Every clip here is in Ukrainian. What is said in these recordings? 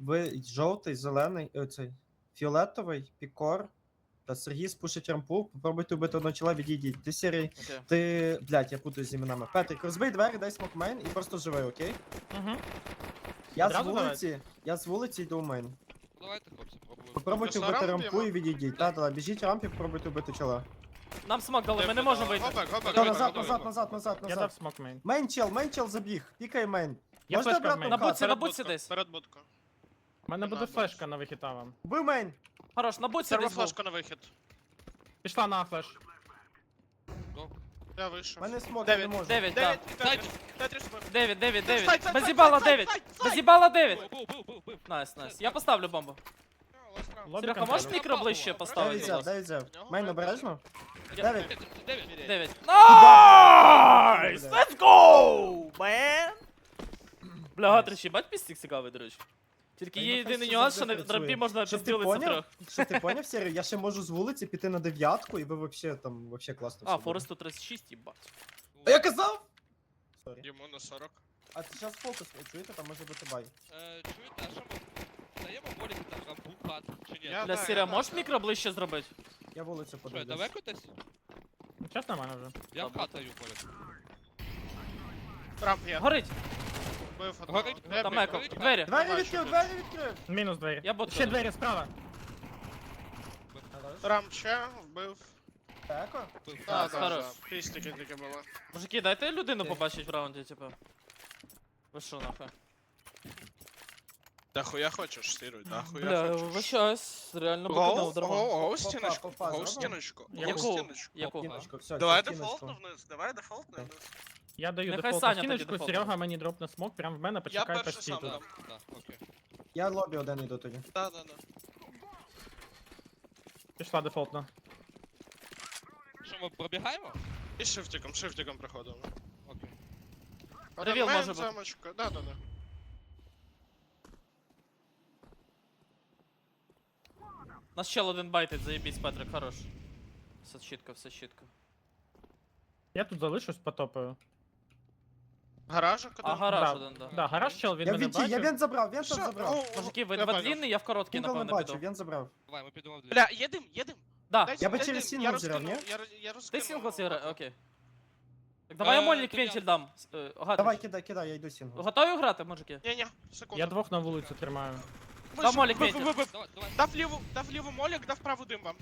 ви жовтий, зелений, е, цей, фіолетовий, пікор. Та Сергій спушить рампу, попробуйте вбити одного чола, відійдіть. Ти сірий, Окей. ти. Блять, я путаю з іменами. Петрик, розбий двері, дай смок мейн і просто живи, окей? Угу. Я з Одразу вулиці, я з вулиці йду в мейн. Давайте, хлопці, пробуємо. Попробуйте Просто вбити рамп рампу б'ємо? і відійдіть. Та, та, біжіть рампі, попробуйте вбити чола. Нам смок дали, ми не можемо вийти. Гопак, гопак, Та, назад, назад, назад, назад, Я дав назад. смок мейн. Мейн чел, мейн чел забіг. Пікай мейн. Я Можна флешка в обратно мейн. На буці, на буці десь. Перед будкою. У мене буде флешка на вихід вам. Вбив мейн. Хорош, на буці Треба десь флешку на вихід. Пішла на флеш. Я вийшов. Мене смок, я не Дев'ять. можу. Дев'ять, Дев'ять, Тетріс. Тетріс. Дев'ять, дев'ять, дев'ять. Сайт, дев'ять. сайт, дев'ять. Бив, бив, бив, бив. Найс, найс. Я поставлю бомбу. Лобі Серега, контролю. можеш мікро ближче Дев'ять поставити? будь взяв, ласка? дев'ять взяв. Мейн обережно. Дев'ять. Дев'ять. Дев'ять. Найс! Let's go, man! Бля, Гатрич, їбать пістік цікавий, до речі. Тільки є єдиний нюанс, що на трампі можна Щоб ти підстілитися поняв? трьох. Що ти поняв, Сергій? Я ще можу з вулиці піти на дев'ятку, і ви вообще там вообще класно. А, все Форест 136, їбать. буде. А я казав! Сорі. Йому на 40. А ти зараз фокус, ви чуєте, там може бути бай. Е, Чуєте, а що ми даємо воліки там рампу, хат, чи ні? Я- Бля, да, Сіря, да, можеш да. мікро ближче зробити? Я вулицю Що, подивлюсь. далеко десь? Час нормально вже. Я в Добре. хат даю волік. Є. Горить, Вбив одного. Горить. Я там бив. еко, горить. двері. Двері Бачу, відкрив, двері відкрив! Мінус двері. Я бот Ще двері справа. Рамп ще вбив. Еко? Так, хорош. да. Пістики тільки було. Мужики, дайте людину побачить в раунді, типу. Ви що, нахуй? Да хуя хочеш, стируй, да хуя Бля, хочеш. вибачаюсь, реально покидав дрова. гол, Попа, стіночку, попа, зробимо? стіночку, гол, Яку? стіночку. Все, Давай все, дефолт стіночку. вниз, давай дефолт вниз. Я даю Нехай дефолт Саня на тоді стіночку, дефолт Серега мені дропне смок, прям в мене Я почекай перший постій сам тут. дам. Да, окей. Я лобі один йду тоді. Да, да, да. Пішла дефолтна. Що, ми пробігаємо? І шифтиком, шифтиком приходимо. Окей. Ревіл може бути. замочка, да, да, да. Нас ще один байтить, заєбісь, Петрик, хорош. Все чітко, все чітко. Я тут залишусь, потопаю. Один. А гараж Да. один, да. Да, гараж чел, він Я мене вінті, я бачив. він забрав, він Що? там забрав. Мужики, ви я два понял. длінний, я в короткий, Кінкол не напевно, бачив, піду. він забрав. Давай, ми підемо в дві. Бля, їдем, їдем. Да, Дайте- Я би дайте- через я сінгл зіграв, розкину, ні? Я, роз- я Ти розкину. сінгл зіграй, окей. Так давай я Е, вентиль дам. С- е. Давай, кидай, кидай, я йду сінгл. Готові грати, мужики? Ні-ні, секунду. Я двох на вулицю тримаю. Вийшов, молік. Давай, давай. Дав ліву, дав ліву молік, дав праву дим вам.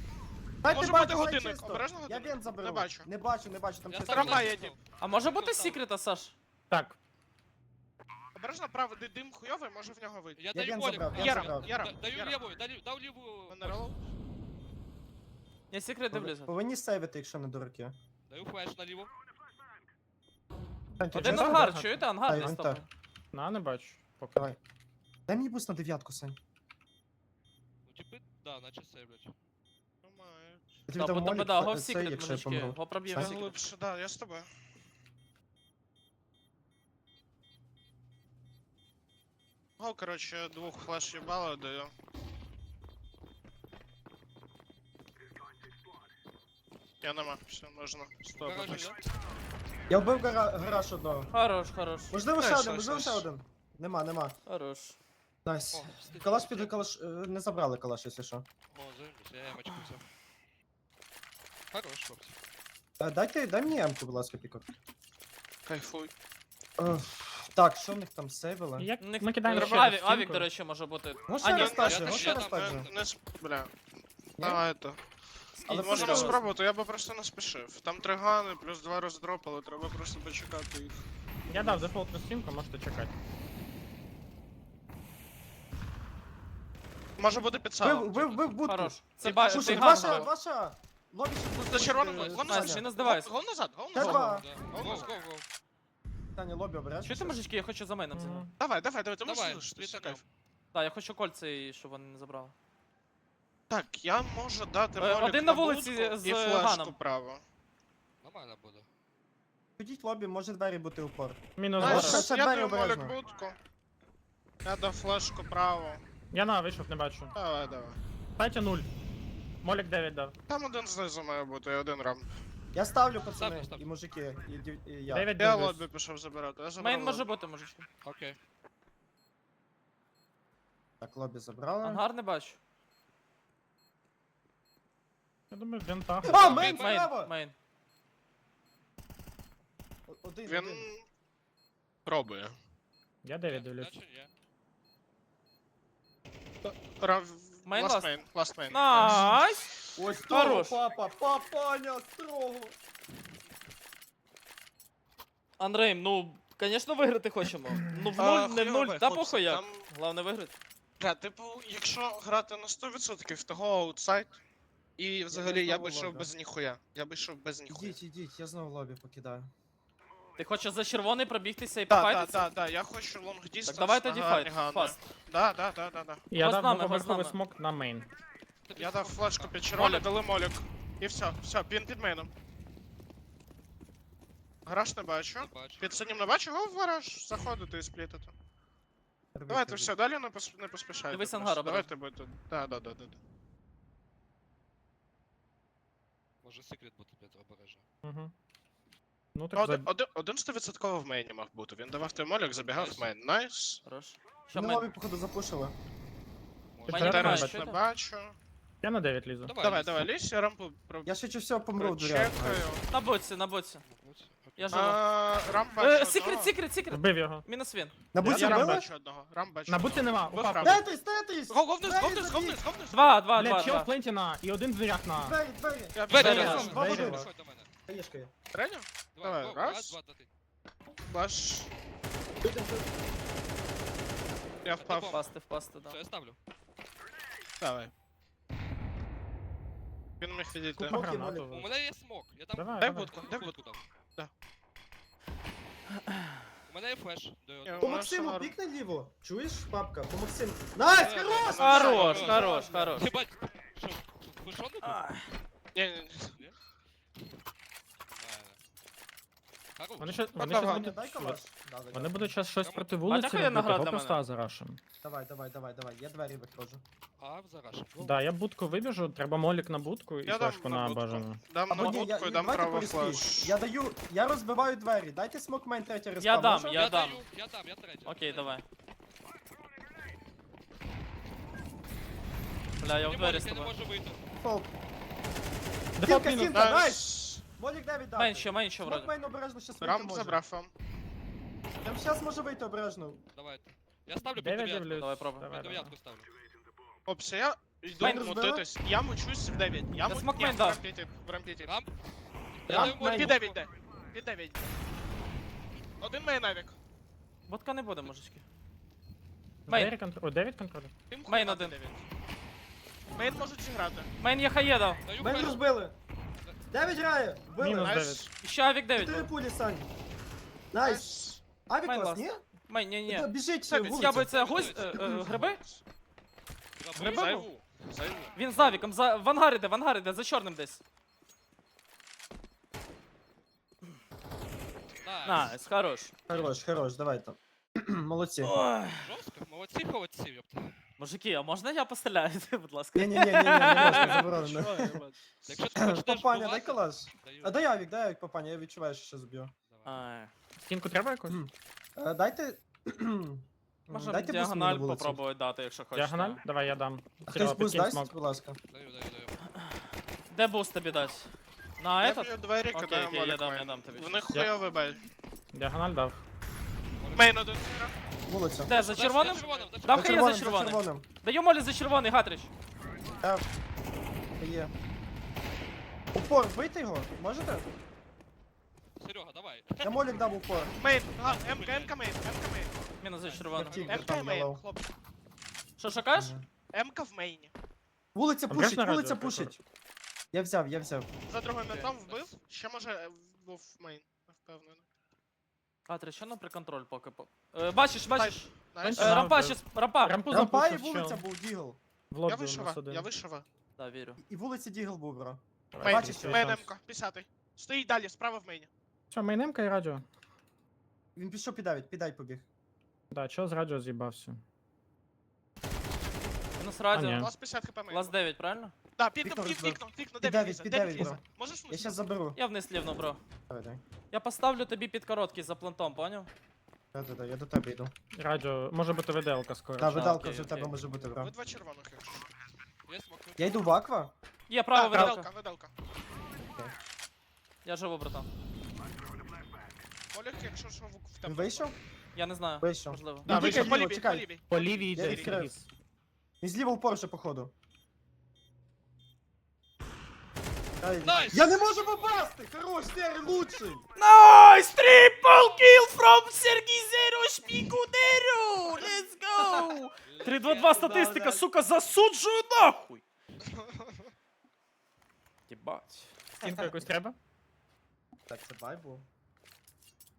Дайте Може бачу, бути годинник, чисто. обережно Я годинник? він заберу. Не бачу. Не бачу, не бачу, там Я чисто. сам Трамвай не їдем. А може бути секрета, Саш? Так, Обережно право, ди- дим хуйовий, може в нього вийти. Я Я даю волік. забрав, я Я забрав. Яра, Даю Яра. ліву, даю- дав ліву. Мене. Я секрет дивлюся. Повинні сейвити, якщо не дураки. Даю флеш на ліву. Саньки, Один ангар, чуєте? Ангар десь він там. так. на, не бачу. Поки. Давай. Дай мені буст на дев'ятку, Сань. Ну, типи, да, наче сейвлять. Я тобі Та, дам тебе, молік, да, цей, секрет, якщо я мужички. помру. Го проб'ємо Сань? секрет. Глибше, да, я з тобою. Гол, короче, двух флеш їбало даю. Я нема, все, можна. Стоп. Гаражі, да? Я вбив гара- гараж одного. Хорош, хорош. Можливо, ще один, можливо, ще один. Нема, нема. Хорош. Найс. Калаш піде, калаш. е, Не забрали калаш, якщо що. О, я ямочку взяв. Хорош, хлопці. Е, Дайте, дай мені емку, будь ласка, пікок. Кайфуй. Е, Так, що в них там сейвили? Як Них- ми кидаємо Треба ще Авік, стінку. Авік, до речі, може бути. Ну, А, ні, раз так же, я ну ще раз так- же. не, с- бля. А, это. Але Можемо треба? спробувати, я би просто не спішив. Там три гани, плюс два роздропали, треба просто почекати їх. Я дав дефолтну стінку, можете чекати. Може бути Вбив, підсалом. вбив, вбив будку. Хорош. Це ба... слушай, ти ган ваша, ваша. Лобі За червоним е, гол Настя, назад. не здавайся. Гол назад, гол назад. Гол, гол, гол. Таня, лобі обережно. Чуєте, мужички, я хочу за мене це. Давай, давай, давай, ти можеш Давай, залишитись, все кайф. Так, я хочу кольця, щоб вони не забрали. Так, я можу дати Е, молік один на вулиці будку з і Ганом. флешку право. Нормально буде. Ходіть в лобі, може двері бути упор. Мінус ще- ще я двері даю обережно. будку. Я дав флешку право. Я на вийшов, не бачу. Давай, давай. Петя 0. Молік 9 дав. Там один знизу має бути, і один рам. Я ставлю, пацани, Ставлю, ставлю. і мужики, і, дів- і я. 9 Я дивлюсь. лобі пішов забирати, я забрав Мейн може лобі. бути, мужички. Окей. Так, лобі забрали. Ангар не бачу. Я думаю, в вінтах. А, мейн, Мейн, справа! мейн. О- Один, Він один. пробує. Я 9 дивлюсь. Наче ні. Ра- Мейн last. last main. Найс! Ось Хорош. того, папа, папаня, строго. Андрей, ну, конечно, виграти хочемо. Ну, в А, нуль, не в хуйове, нуль, та хлопці, похуй як. там- Главне виграти. Бля, типу, якщо грати на 100%, того аутсайд. І взагалі я знову би йшов без ніхуя. Я би йшов без ніхуя. Ідіть, ідіть, я знову лобі покидаю. Ти хочеш за червоний пробігтися і Так, так, пофайтитися? так, так, я хочу distance. Так давай тоді файт. Фаст. Да, да, да, да, да. Я Хто з дав нами, хто з двоповерховий смок на мейн. Я дав флешку під червоний, дали молік. І все, все, він під мейном. Гараж не бачу. Бачу. Під синім не бачу, го в гараж заходити і сплітити. Давайте все, далі не, пос... не поспішайте. Дивись просто. ангар, Давайте будете. Да, да, да, да. да. Може секрет бути п'ять обережно. Угу. Ну так Один, за... один, один 100% в мейні мав бути. Він давав той молік, забігав в мейн. Найс. Хорош. Що Ми мейн? походу, запушили. Може. Не бачу. Я на 9 лізу. Давай, Давай, лізь. давай, лізь, я рампу про... Я швидше всього помру в дверях. прочекаю. На боці, на боці. Я живу. А, Рам Е, одного. Секрет, секрет, секрет. Вбив його. Мінус він. На буці Я рам били? бачу одного. Рам бачу На буці нема, упав. Тетріс, тетріс! Го, говнис, Двері говнис, забіг. говнис, говнис. Два, два, два, Блядь, чел в два. пленті на, і один в дверях на. Двері, двері. Я Двері двері разом, два Двері двері. разом. До мене. Хаєшка є. Реально? Давай, Давай, го, раз. два. Баш. Я впав. Впасти, впасти, да. Все, я ставлю. Давай. Він міг сидіти. Купа гранату. У мене є смок. Я там Давай, Дай давай. будку, дай водку. дав. Да. У мене є флеш. Даю. Я- По Максиму норм. пік наліво. Чуєш, папка? По Максиму. Найс, Давай, хорош! Хорош, Хорош. хорош, хорош. Єбать, що, ви що не тут? Ні, ні, ні. Вони ще, Ну, вони давай. ще Дай будуть... калаш. Да, да, Вони будуть зараз щось проти вулиці робити, наград го для просто мене? зарашим. Давай, давай, давай, давай. Я двері викрожу. А, зараз. Да, я будку вибіжу, треба молік на будку і Я дам флешку на на будку. бажану. Дам на ні, я, будку і дам давайте право флеш. Я даю, я розбиваю двері. Дайте смок мейн третя респа. Я дам, може? я дам. даю, я дам, я третій. Окей, давай. Бля, я в Не двері можу, з я не тобою. можу вийти. Фолк. Дефолт Стінка, мінус. стінка, найс! Молік 9 дати. Мейн ще, мейн ще Смок вроде. мейн обережно, щас вийти Рам може. забрав вам. Прям щас може вийти обережно. Давайте. Я ставлю під Дев'ять дев'ятку. дивлюсь. Давай, пробуй. Під дев'ятку ставлю. Опс, я йду Мейн розбила? Я мучусь в 9. Я му- смок мейн дав. в рампіті. Рам. Я Я мейн. Під 9 де. Під 9. Один мейн авік. Водка не буде, мужички. Мейн. Контроль. О, 9 контроль. Тим Мейн один. 9. Мейн можуть зіграти. Мейн є хаєда. Даю Мейн розбили. 9 грає. Мінус. Найс. Ще авік 9 4 був. пулі, Сань. Найс. Авік Мейн вас, ласт. ні? Мейн, ні, ні. Да, Біжить Це вулиця. з'явиться гость, е, е, гриби? Гриби? Зайву. Зайву. Він з авіком, за... в ангар іде, в ангар іде, за чорним десь. Найс. Найс, хорош. Хорош, хорош, давай там. Молодці. Ой. Жорстко? Молодці, молодці, ёпта. Мужики, а можна я постріляю, будь ласка? Ні-ні-ні, не можна, заборонено. Що. Якщо ти Папаня, дай калаш. даю. А дай авік, дай авік, папаня, я відчуваю, що ще зб'ю. Давай. Стінку треба якусь? Е, Дайте... Можна Дайте буст мені діагональ на вулиці. попробувати дати, якщо хочеш. Діагональ? Давай я дам. Хтось Серега, підкинь дасть, смок. будь ласка. Даю, даю, даю. Де буст тобі дать? На Я этот? б'ю двері, Окей, кидаю окей, я дам, я дам тобі В них щас. хуйовий бей. Діагональ дав. Мейн один. Вулиця. Де, за червоним? Дам хає за червоним. Даю молі за червоний, Гатрич. Я... Є. Упор, вбити його? Можете? Серега, давай. Я молік дав упор. Мейн, а, МК, МК мейн, МК мейн. Мінус за червоним. Вертів. МК Там мейн, налов. хлопці. Що шукаєш? МК в мейні. Вулиця пушить, на вулиця радіо пушить. Я взяв, я взяв. За другим ментом вбив. Ще може е, був мейн. Впевнений. Що нам при контроль поки по... Е, бачиш, бачиш? Е, рампа, щас, рампа. Рампу Рампа і запушив, вулиця чел. був дігл. В Я у вийшов, нас один. я вийшов. Да, вірю. І вулиці дігл був, бро. Мейн, Бачиш, мейн шанс. МК, 50 Стоїть далі, справа в мейні. Що, мейнемка і радіо? Він пішов підавить, підай побіг. Да, чел з радіо з'їбався. Мінус А, радіо. ні. Лас 50 хп мейн. Лас 9, правильно? Да, пікно, Вікно пік, розбив. вікно, вікно, Під 9 дев'ять, під 9 дев'ять, лізе. бро. Можеш Я щас заберу. Я вниз лівно, бро. Давай, дай. Я поставлю тобі під короткий за плентом, поняв? Да-да-да, я до тебе йду. Раджо, може бути виделка скоро. Та видалка окей, вже в тебе окей. може бути, Ви два червоних, якщо. що. Є смок. Я йду в аква. Є право Так, виделка. видалка. Я живу, братан. Олег, якщо що в в Він тебе. вийшов? Я не знаю. Вийшов. Можливо. Да, Він вийшов, тільки по лівій, по чекай. лівій. По лівій Я йде відкрив. Він зліва в Порше, походу. Ай, Найс! Я не можу попасти! Хорош, Сергій, лучший! Найс! Трипл кіл from Сергій Зеро Шпікудеру! Let's go! 3-2-2 статистика, сука, засуджую нахуй! Єбать. Стінку якусь треба? Так, це бай був.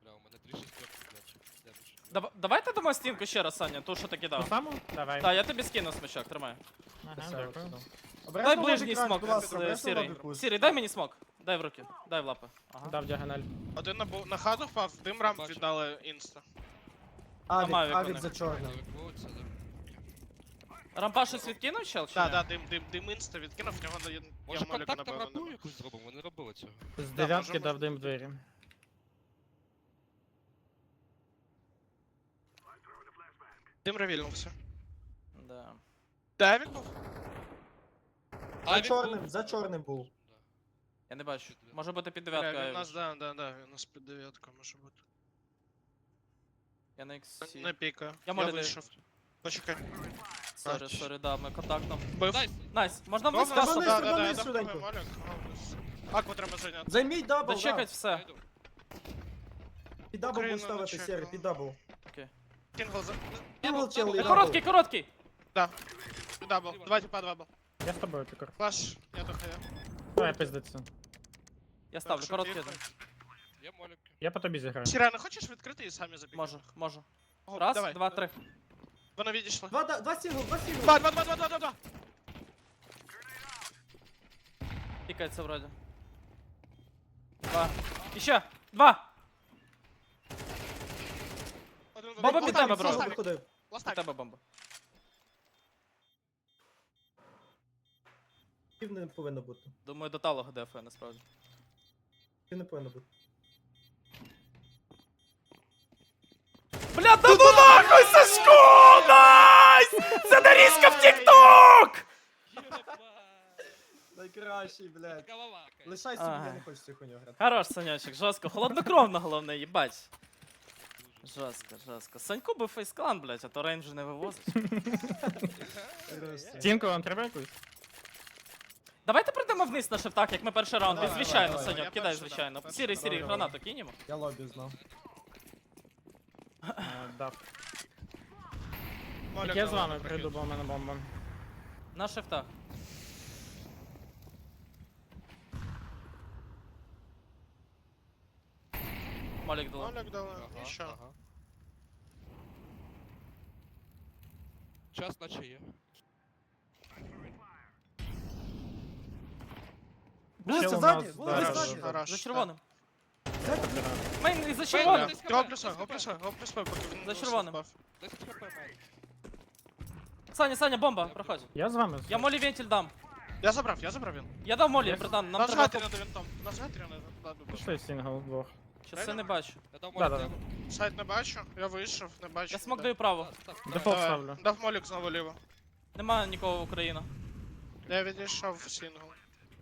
Бля, у мене три шестерки, блядь. Демедж. Дава- Давайте дамо стінку ще раз, Саня, ту, що ти Ту кидав. саму? Давай. Так, я тобі скину смачок, тримай. Ага, дякую. Дай ближній смок, е, сірий. Сірий, дай мені смок. Дай в руки, дай в лапи. Ага. Дав діагональ. Один на, бу- на хаду впав, дим рамп Бачу. віддали інста. Авік, Мавік авік вони. за чорним. Да. Рампа щось відкинув, чел? Чи Так, ні? так, дим, дим, дим інста відкинув, в нього я, я Може моліка, контактом напевно, не якусь зробимо? Не робили цього. З дев'ятки дав дим в двері. Дим ревільнувся. Да. Де він був? За чорним, за чорним був. Я не бачу. Може бути під Бля, він у нас, да, да, да, він у нас під дев'ятка може бути. Я на іксі. Не пікає. Я молю вийшов. Почекай. Сорі, Бачиш. сорі, да, ми контактом. Бив. Найс! Найс, можна близько? Стабани, да, да, да, я швиденько. допомагаю. Акву треба зайняти. Займіть дабл, да. Я все. Під дабл Україна будеш ставити. Сері, під дабл. Кінгл за... Кінгл чел, дабл. і Е, дабл. Короткий, короткий! Дабл. Два типа, два дабл. Я з тобою пікор. Флаш, я дохаю. Давай пиздиться. Я ставлю, короткий один. Є молік. Я по тобі зіграю. Сіра, не хочеш відкрити і самі забігти? Можу, можу. Ого, Раз, давай. два, три. Вона відійшла. Два, да- два сінгл, два сінгл. Два, два, два, два, два, два, два. Пікається вроді. Два. Іще! Два! Один. під тебе, бро. Виходив. Ластак. тебе бомба. Пів не повинно бути. Думаю, до талого дефає насправді. Пів не повинно бути. Бля, да ну нахуй, Сашко! Найс! Це нарізка в TikTok! Найкращий, блядь. Голова. Лишай я не хочу цю хуйню грати. Хорош, Санячик, жорстко. Холоднокровно, головне, їбать. Жорстко, жорстко. Саньку би фейсклан, блядь, а то рейндж не вивозить. Просто. Вам треба якусь? Давайте прийдемо вниз на шифтах, як ми перший раунд. Давай, звичайно, давай, давай. Саньок, Я кидай, перший, да. звичайно. Перший, Сірий, сірий, давай. гранату кинемо. Я лобі знав. Е, Дав. Так я з вами прийду, бо в мене бомба. На шифтах. Молік дала. Молік дала. Ага, І що? ага. Час наче є. Були Ще це у ззаді, нас були зараз. ззаді. Хорош. За червоним. Ззаді. Мейн, і за Мейн, червоним. десь Го хп, плюса, десь го хп. плюса, го плюса, поки він За не червоним. впав. 10 хп має. Саня, Саня, бомба, проходь. Я з вами. Я молі вентиль дам. Я забрав, я забрав він. Я дав молі, Я- братан, нам На треба... згатрі над вінтом. На згатрі над Пішли сінгл вдвох. Часи не бачу. Я дав молік демо. Сайт не бачу, я вийшов, не бачу. Я смок даю право. Дефолт Давай, ставлю. Дав молік знову ліво. Нема нікого в Україну. Я відійшов в сінгл.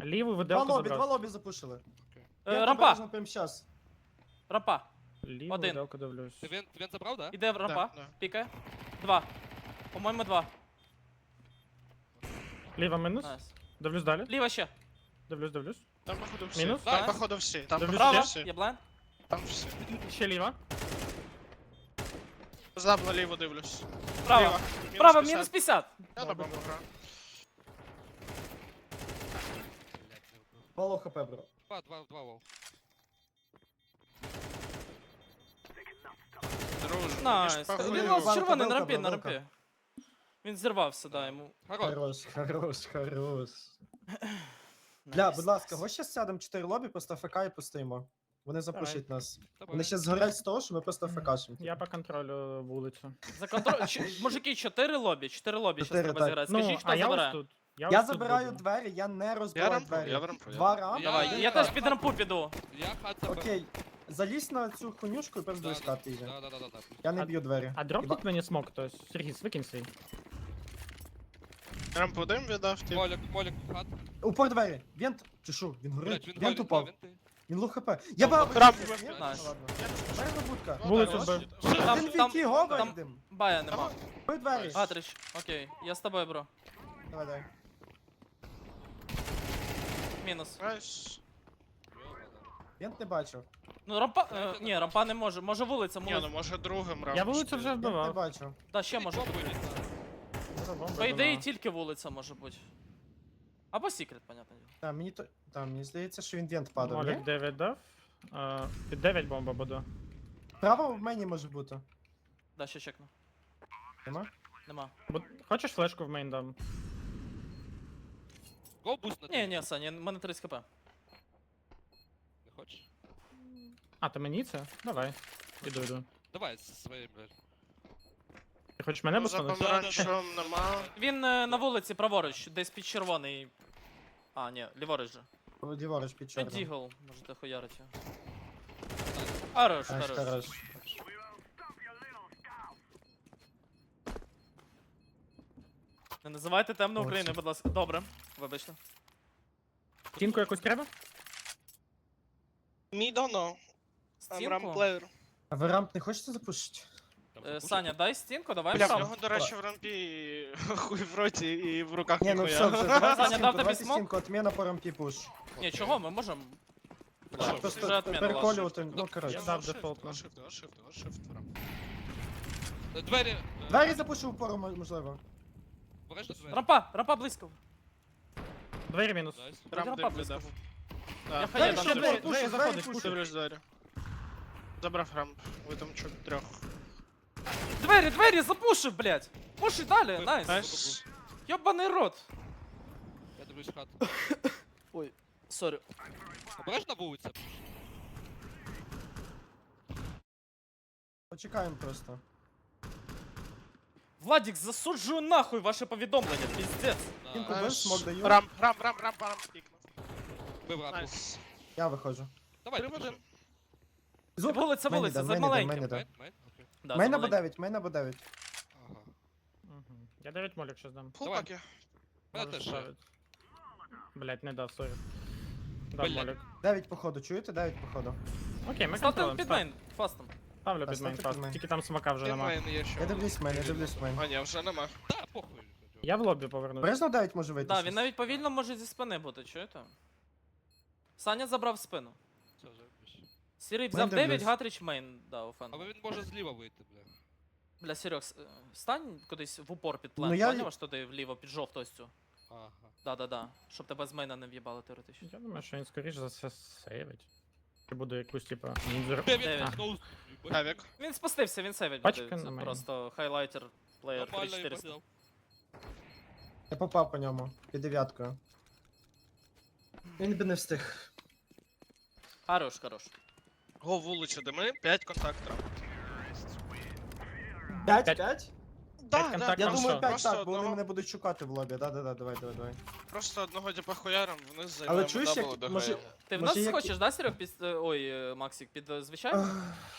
Ліву Два виделку лобі, два забрав. лобі запушили. Е, Рампа, прямо щас. рампа. Ліву Один. виделку дивлюсь. Ти він, ти він забрав, да? Іде в рампа. Да. Пікає. Два. По-моєму, два. Ліва мінус. Найс. Дивлюсь далі. Ліва ще. Дивлюсь, дивлюсь. Там походу всі. Мінус? Там походу всі. Там Дивлюсь, походу Право. всі. Є блайн. Там. Ще ліва. Забла ліво дивлюсь. Право. Ліво. Право, 50. мінус 50. Я на бомбу граю. Мало хп, бро. Два, два, два лоу. Друже, Найс. ж Він похуй. у нас Банка, червоний на банка, рампі, на банка. рампі. Він зірвався, да, йому. Хорош. Хорош, хорош, хорош. Бля, Найс, будь ласка, найс. го ще сядемо 4 лобі, просто ФК і постоїмо. Вони запушать нас. Давай. Вони ще згорять з того, що ми просто ФКшимо. Я по контролю вулицю. За контроль. Ч- Мужики, 4 лобі, 4 лобі щас Чотири, треба так. зіграти. Ну, Скажіть, а хто я ось забирає. тут. Я ось тут забираю буду. двері, я не Я розбиваю рампу, двері. я в рампу. Два в рампи? Давай, Я- я я- теж під рампу піду. Я хат забрав. Окей. залізь на цю конюшку і перш Да, блискати її. Да, да, да, да, да. Я не А- б'ю двері. А дропнуть мені смок хтось. Сергій, викинь свій. Рампу дим віддав, тип. Молік, молік, хат. Упор двері. Вент. Чи що? Він горить. він Вент молік, упав. він ти. Він лоу хп. Я б Рампу Ні? вибив. Найс. Будка. Вулицю збив. Там- Один там- там- йдем. Бая нема. Бий двері. Гатрич, окей. Я з тобою, бро. Давай, давай. Мінус. Вент не бачив. Ну, рампа. е, ні, рампа не може. Може вулиця, Ні, ну може. може другим рампу. Я вулицю вже Вент не вбивав. бачив. Та ще може бути. По ідеї, тільки вулиця може бути. Або секрет, понятно. Та, мені то... Та, мені здається, що він вент падав, Молік ні? 9 дав. А, Під 9 бомба буде. Право в мені може бути. Да, ще чекну. Нема? Нема. Бу- Хочеш флешку в мейн дам? Го буст на Ні, ні, Саня, в мене 30 хп. Не хочеш? А, ти мені це? Давай. Іду, іду. Давай, з своїм, блядь. Хочеш мене За помаранчевим нема. Він е, на вулиці праворуч, десь під червоний. А, ні, ліворуч же. Ліворуч під Під чорним. дігл, можете хуярити. Хорош, Аж хорош. хорош. Не називайте темну Ось. Україну, будь ласка. Добре, вибачте. Стінку якусь треба? Know. I'm Стінку? player. А ви рамп не хочете запушити? Е. Саня, дай стінку, давай Бля, в сам. нього, до речі, в рампі хуй в роті і в руках Ні, ну все, давайте Саня, стінку, дав тобі давайте смок? стінку, отмена по рампі пуш. Ні, чого, ми можемо. Да, що, вже Просто отмена переколювати, ваша. ну коротше. Я дав дефолтно. Shift, shift, shift в рамп. Е, Двері. е, Двері запушив упору, мо- можливо. Обережно двері. Рампа, рампа близько. Двері мінус. Найс. Рамп рампа дим близько. Я Да. хай я Двері дам ще тобі. двері, Двері пушить, двері заходить, пушить. Дивлюсь двері. Забрав рамп. Ви там чо трьох. Двері, двері, запушив, блядь. Пуши далі, найс. Найс. Йобаний рот. Я дивлюсь хат. Ой, сорі. Обережно вулиця. Почекаємо просто. Владік, засуджую нахуй ваше повідомлення, піздець. Стінку На- бив, смок даю. Рамп, рамп, рамп, рамп, рамп пікнув. Бив рампу. Найс. Я виходжу. Давай, Три в пуши. один. Звук. Вулиця, Мені вулиця, да, за мені да, маленьким. мені да. Мейн, мейн, окей. Да, Мейн за або маленьким. 9, мейн або 9. Ага. Мгм. Я 9 молік ще здам. Фул Давай. паки. Мене теж. є. Блять, не дав, сорі. Дав Блядь. молік. 9 походу, чуєте? 9 походу. Окей, ми Ставте контролем. під мейн, фастом. Ставлю під мейн фаст. мейн. Тільки там смака вже нема. мейн є ще. Я дивлюсь мейн, я дивлюсь мейн. А ні, вже нема. Та, похуй. Я в лобі повернусь. Бережно 9 може вийти. Да, він навіть повільно може зі спини бути, чуєте? Саня забрав спину. Сірий Мейн взяв 9, дивлюсь. Гатрич мейн дав фен. Але він може зліва вийти, бля. Бля, Серег, с- е, стань кудись в упор під план, Ну, я- поняв, аж туди вліво, під жовту ось цю. Ага. Да-да-да. Щоб тебе з мейна не в'їбали теоретично. Я думаю, що він скоріш за все сейвить. Чи буде якусь, типа, ніндзер. Дев'ять. Він спустився, він сейвить Пачка буде. на Це мейн. просто хайлайтер плеєр Нормально я 3400. подав. Я попав по ньому. Під дев'яткою. Він би не встиг. Хорош, хорош. Го вулицю дими, 5 контактів. 5? П'ять. 5? Да, Я Там думаю 5 Просто так, бо вони одного- мене будуть шукати в лобі. Да, да, да, давай, давай, давай. Просто одного типа хуяром вниз займемо Але чуєш, як може. Ти в Може, нас як- хочеш, да, Серег, під... е, Ой, е, Максик, під е, звичайно?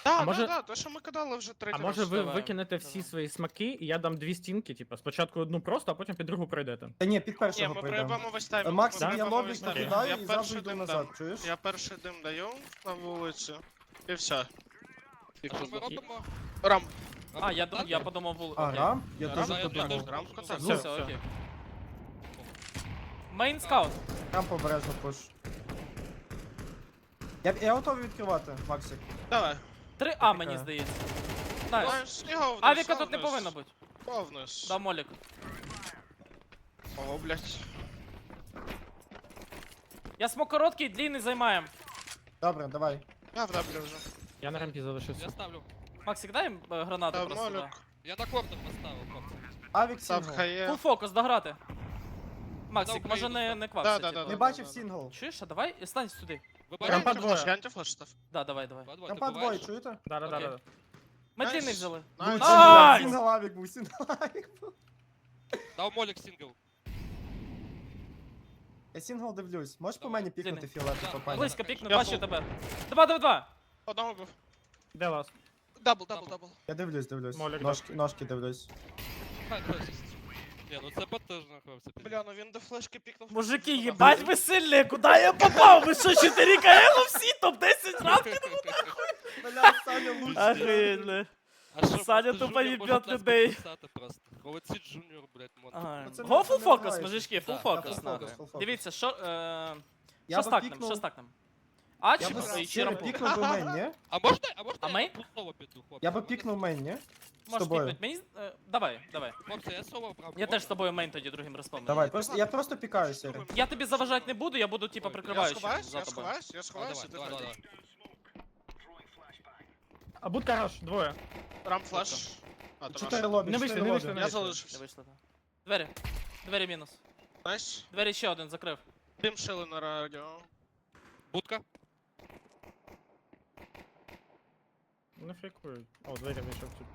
А може- да, да, то що ми кидали вже А третій може раз. ви давай, викинете всі давай. свої смаки, і я дам дві стінки, типа, спочатку одну просто, а потім під другу пройдете. Та ні, під Ні, першого ми пройдемо. проїбемо весь тайм. Макс, ми я проїбемо лобі весь тайм. і перший йду дим назад, чуєш? Я перший дим даю на вулицю. І все. І А що ми робимо? Рам. А, я, дум, я подумав вул... А, окей. рам? Я Рам, теж я подумав. теж рам Все, все, окей. Мейн скаут. Рам обережно пуш. Я, я готовий відкривати, Максик. Давай. 3А, мені Така. здається. Найс. Вниз, Авіка тут не вниз. повинно бути. Повниз. Да, молік. О, блядь. Я смок короткий, длинний займаємо. Добре, давай. Я в даблю вже. Я на рампі залишився. Я ставлю. Максик, дай їм, е, гранату Та просто. Да. Я на корнер поставив, хлопці. Авік Саб сінгл. Фул хає. фокус, дограти. Максик, Україну може не, став. не квапся, Да, да, типу. да, Не да. бачив сінгл. Чуєш, а давай стань сюди. Рампа двоє. я антифлеш став. Да, давай, давай. Там по двоє, чуєте? Да, да, да, Окей. да. Ми Найс. длинний взяли. Найс. Найс! Сінгл авік був, сінгл авік був. Дав молік сингл. Я сінгл дивлюсь. Можеш по Давай. мені пікнути Длинний. фіолет Да, по да, пані? Близько пікну, Я бачу тебе. Два, два, два. Одного був. Де ласт? Дабл, дабл, дабл. Я дивлюсь, дивлюсь. Молік, Ножки, ножки дивлюсь. Хорош. Ні, ну це потужно, хлопці. Бля, ну він до флешки пікнув. Мужики, їбать ви сильні, куди я попав? Ви що, 4 КЛ всі топ-10 ранки? Бля, Саня лучше. Бля. А що, Саня просто тупо Жуніор їбет може людей. підписати просто. Джуніор, блядь, мод. Ага. Го фул не фокус, граєте. мужички, фул фокус full focus, full focus. Дивіться, що, е, Я що би стакнем, пікнув- що стакнем? Я би і щиро пікнув би мейн, ні? А можна, а можна А я ми? соло піду, хлопці? Я би пікнув мейн, ні? З Можеш тобою. Мені, е, давай, давай. Хлопці, я соло брав. Я теж з тобою мейн тоді другим респом. Давай, просто, я просто пікаю, Сірі. Я тобі заважати не буду, я буду типа я прикриваючим сховаюсь, за я тобою. сховаюсь, я сховаюсь, і ти давай. А будка раш, двоє. Рам флеш. А, то Чотири ваш. лобі, Не чотири вийшли, не вийшли, не Я вийшли. Не залишився. вийшло, так. Двері. Двері мінус. Найс. Двері ще один закрив. Дим шили на радіо. Будка. Не фейкують. О, двері вийшов тут.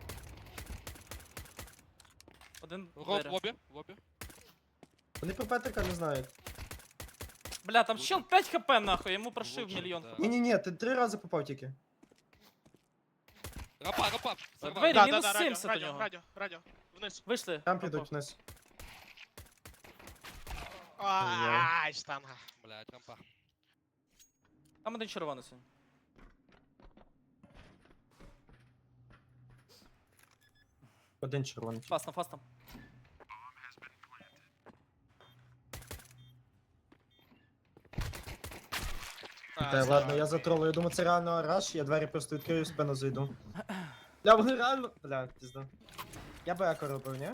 Один Роб, двері. лобі, лобі. Вони про Петрика не знають. Бля, там чел 5 хп нахуй, йому прошив Лучше, мільйон. да. Ні-ні-ні, ти три рази попав тільки. Рапа, рапа. двері. Да, мінус да, да, 70 у радіо, нього. радіо, радіо. Вниз. Вийшли. Там підуть вниз. Ай, штанга. Блядь, рампа. Там один червоний сьогодні. Один червоний. Фастом, фастом. Та, ладно, я затролую. Я думаю, це реально раш, я двері просто відкрию в спину зайду. Бля, вони реально. Бля, пізда. Я би еко робив, ні?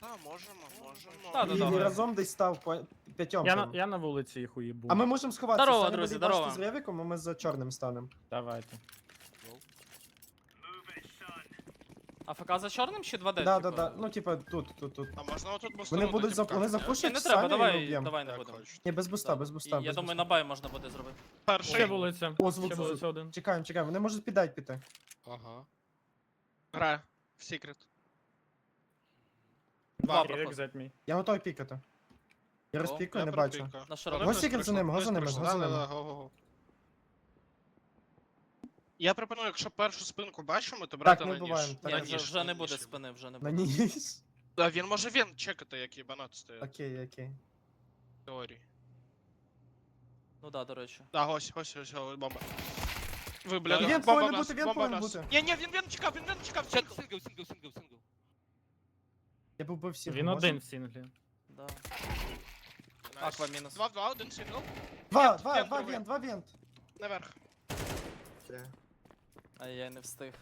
Та, можемо, можемо. Та, да, І да. разом десь став по п'ятьом. Я на, я на вулиці їх уїбу. А ми можемо сховатися. Здорово, друзі, здорово. з Ревіком, а ми за чорним станемо. Давайте. АФК за чорним чи 2D? Да, типу? да, да. Ну, типа, тут, тут, тут. А можна отут бустанути? Вони будуть за вони ні? Запушать не треба, і давай, давай не будемо. Ні, без буста, Да. без буста. Я без думаю, буста. на бай можна буде зробити. Перший. Ще вулиця. О, звук, Ще звук, вулиця один. Чекаємо, чекаємо. Вони можуть піддать піти. Ага. Грає. В секрет. Два зет мій. Я готовий пікати. Я О, розпікаю, не бачу. На широко. Го секрет за ними, го за ними, го за Да, да, ними. Я пропоную, якщо першу спинку бачимо, то брати Так, ми на ніж. Ні, На ніж, вже на не ніж буде їбать. спини, вже не На буде. ніс. Да, він може він чекати, як їбанат стоїть. Окей, окей. В теорії. Ну да, до речі. Да, ось, ось, ось, ось, бомба. Ви, бля, Він да, повинен в нас, бути, він бомба в повинен нас. бути. Ні, ні, він, він чекав, він, він чекав, Сингл, чекав. сингл, сингл, сингл, сингл. Я був би всім. Він один в сінглі. Да. Аква мінус. Два в два, один сингл. Два, два, вент, два другий. вент, два вент. Наверх. А я не встиг.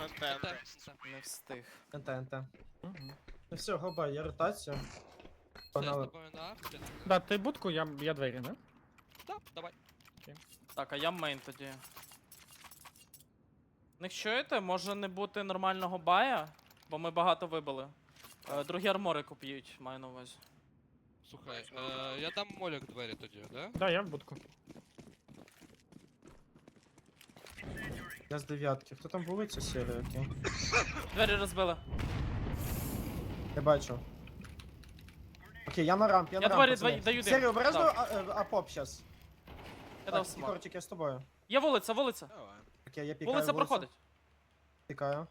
НТ. Не встиг. НТ, НТ. Ну все, гоба, я ротацію. Погнали. Да, ти будку, я, я двері, да? Так, давай. Так, а я мейн тоді. Не чуєте, може не бути нормального бая, бо ми багато вибили. Е, Другі армори куп'ють, маю на увазі. Слухай, е, я дам молік двері тоді, да? Да, я в будку. Я з дев'ятки. Хто там вулиця сірий, окей. Двері розбили. Я бачу. Окей, я на рамп, я, Я на двері рамп. пацани. даю дим. Сірий, обережно, а, е, а поп щас. Я дав Так, смок. Ігорчик, я з тобою. Є вулиця, вулиця. Давай. Окей, я пікаю Вулиця проходить. Пікаю.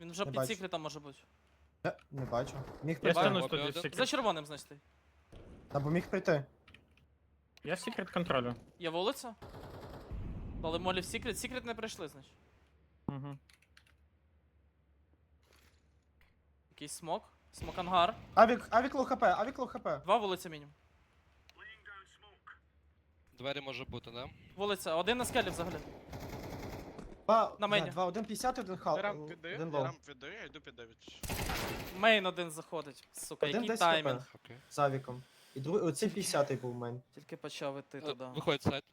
Він вже Не під бачу. секретом може бути. Е, Не бачу. Міг Я один. За червоним, значить. ти. Або міг прийти. Я секрет контролю. Є вулиця. Коли молі в секрет, секрет не прийшли, значить. Угу. Якийсь смок. Смок ангар. Авік, авік лоу хп, авік лоу хп. Два вулиця мінімум. Двері може бути, да? Вулиця, один на скелі взагалі. Два, На мені. Два, один 50, один хал. Я рамп піддаю, Один лоу. рамп піддаю, я йду під 9. Мейн один заходить. Сука, Один який 10 таймінг. Окей. З авіком. І другий, оцей 50 був в мене. Тільки почав іти Е, туди. Виходить сайт.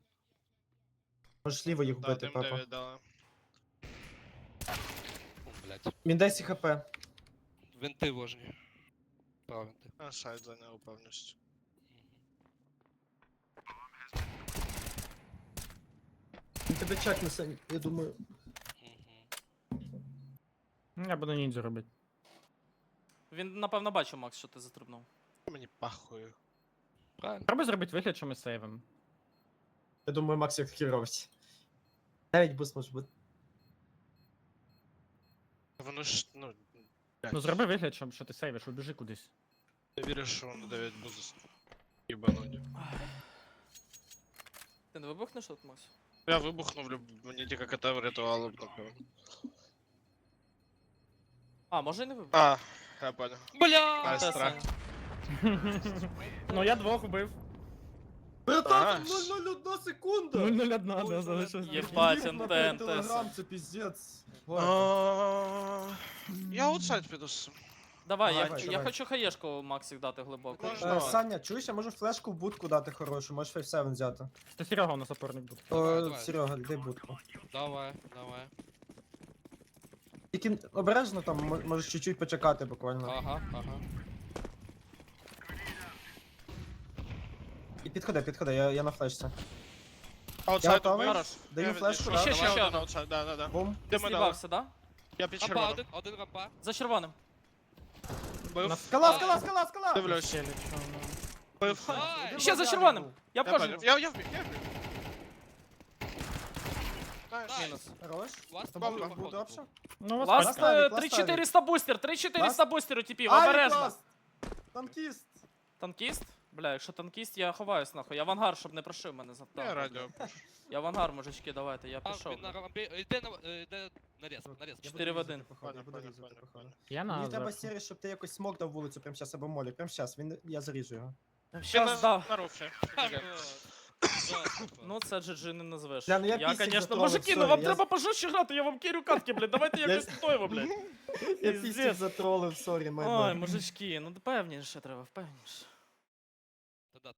Можеш ліво їх Да, вбити, дим папа. 9 дали. О, блядь. Він 10 хп. Винти ложні. Право винти. А сайт зайняв повністю. Він тебе чекне, Сань, я думаю. Мгм. Я буду ніндзю робити. Він, напевно, бачив, Макс, що ти затрубнув. Мені пахую. Правильно. Треба зробити вигляд, що ми сейвим. Я думаю, Макс як керовець. Навіть буст може бути. Воно ж, ну, блядь, Ну зроби вигляд, що, що ти сейвиш, убіжи кудись. не вірю, що воно 9 буст. Єбануті. Ти не вибухнеш тут, Макс? Я вибухнув, люб- мені тільки КТ врятувало б, напевно. А, може і не вибух. А, я понял. Бля! Найс. Ну я двох убив. Братан, Найс. 001 секунда! 001, Ой, да, залишилось. Єбать, антен, Телеграм, це піздець. Я аутсайд піду. Давай, я, Давай, я давай. хочу хаєшку Максик дати глибоко. Можна. Е, Саня, чуєш, я можу флешку в будку дати хорошу, можеш 5-7 взяти. Це Серега у нас опорник буде. Давай, О, давай. Серега, дай будку. Давай, давай. Тільки обережно там, мо- можеш чуть-чуть почекати буквально. Ага, ага. Підходи, підходи, я, я на флешці. Аутсайд готовий. Хорош. Даю Я флешку, відійшов. Ще, ще, ще. один аутсайд, да, да, да. Бум. Ти Ти да? Я під Рампа червоним. один, один рампа. За червоним. Бив. Скала, скала, скала, скала! Дивлюсь. Ну. Бив. Ай! Ще за червоним. Я Я. Я, я вбіг, я вбіг. Мінус. Хорош. Ласт Тобто бомба. буде опша? Ну, вас Ласт. Ластавік, е, ластавік. 3400 бустер, 3400 бустер у типів, Ай, обережно. клас! Танкіст! Танкіст? Бля, якщо танкіст, я ховаюсь нахуй. Я в ангар, щоб не прошив мене за Я радіо. Я в ангар, мужички, давайте, я пішов. він на рампі. Йде на е, йде наріз, наріз. Я Чотири буду в один. різати, походу, Я Понял, буду понял, різати, понял, походу. Я на Мені треба зверху. сірий, щоб ти якось смок дав вулицю прямо зараз або молі. Прямо зараз, він я заріжу його. Щас, да. Ну це GG не назвеш. Бля, ну я я, пісік конечно, затролив, мужики, ну вам я треба пожорстче грати, я вам кірю катки, блядь, давайте Я- якось стоїмо, блядь. Я Пиздец. пістів затролив, сорі, май Ой, бад. мужички, ну певніше треба, впевніше.